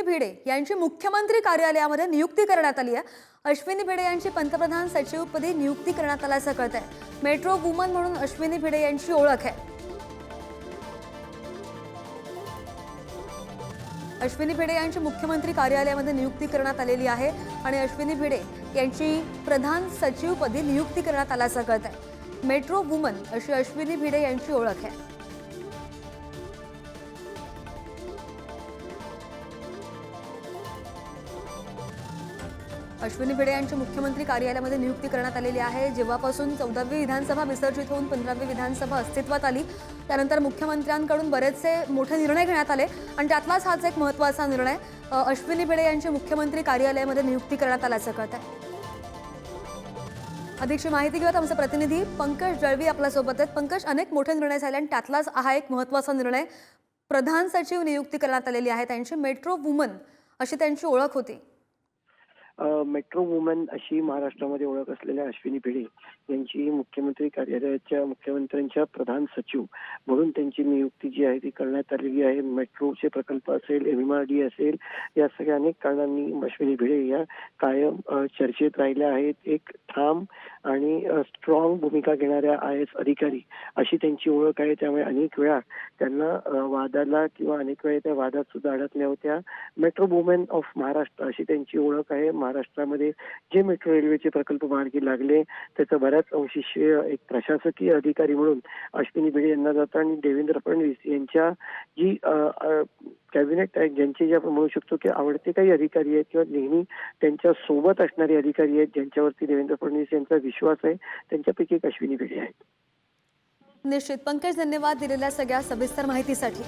अश्विनी भिडे यांची मुख्यमंत्री कार्यालयामध्ये नियुक्ती करण्यात आली आहे. अश्विनी भिडे यांची पंतप्रधान सचिवपदी नियुक्ती करण्यात आल्याचं कळत आहे मेट्रो वुमन म्हणून अश्विनी भिडे यांची ओळख आहे. अश्विनी भिडे यांची मुख्यमंत्री कार्यालयामध्ये नियुक्ती करण्यात आलेली आहे आणि अश्विनी भिडे यांची प्रधान सचिवपदी नियुक्ती करण्यात आल्याचं कळत आहे मेट्रो वुमन अशी अश्विनी भिडे यांची ओळख आहे. अश्विनी भिडे यांची मुख्यमंत्री कार्यालयामध्ये नियुक्ती करण्यात आलेली आहे. जेव्हापासून चौदावी विधानसभा विसर्जित होऊन पंधरावी विधानसभा अस्तित्वात आली त्यानंतर मुख्यमंत्र्यांकडून बरेचसे मोठे निर्णय घेण्यात आले आणि त्यातलाच हाच एक महत्त्वाचा निर्णय अश्विनी भिडे यांची मुख्यमंत्री कार्यालयामध्ये नियुक्ती करण्यात आल्याचं कळत आहे अधिकची माहिती घेऊयात आमचे प्रतिनिधी पंकज जळवी आपल्यासोबत आहेत. पंकज अनेक मोठे निर्णय झाले आणि त्यातलाच हा एक महत्त्वाचा निर्णय प्रधान सचिव नियुक्ती करण्यात आलेली आहे. त्यांची मेट्रो वुमन अशी त्यांची ओळख होती. मेट्रो वुमन अशी महाराष्ट्रामध्ये ओळख असलेल्या अश्विनी भिडे यांची मुख्यमंत्री कार्यालयाच्या मुख्यमंत्र्यांच्या प्रधान सचिव म्हणून त्यांची नियुक्ती जी आहे ती करण्यात आलेली आहे. मेट्रोचे प्रकल्प असेल एम आर डी असेल या सगळ्या अनेक कारणांनी अश्विनी भिडे या कायम चर्चेत राहिल्या आहेत. एक ठाम आणि स्ट्रॉंग भूमिका घेणाऱ्या आय एस अधिकारी अशी त्यांची ओळख आहे. त्यामुळे अनेक वेळा त्यांना वादाला किंवा अनेक वेळा त्या वादात सुद्धा अडकल्या होत्या. मेट्रो वुमेन ऑफ महाराष्ट्र अशी त्यांची ओळख आहे. महाराष्ट्रामध्ये जे मेट्रो रेल्वेचे प्रकल्प मार्गी लागले त्याचं बऱ्याच अंशी श्रेय एक प्रशासकीय अधिकारी म्हणून अश्विनी भिडे यांना जातं आणि देवेंद्र फडणवीस यांच्या जी कॅबिनेट आहे ज्यांचे जे आपण म्हणू शकतो की आवडते काही अधिकारी आहेत किंवा नेहमी त्यांच्यासोबत असणारे अधिकारी आहेत ज्यांच्यावरती देवेंद्र फडणवीस यांचा विश्वास आहे त्यांच्यापैकी एक अश्विनी भिडे आहेत. निश्चित. पंकज धन्यवाद दिलेल्या सगळ्या सविस्तर माहितीसाठी.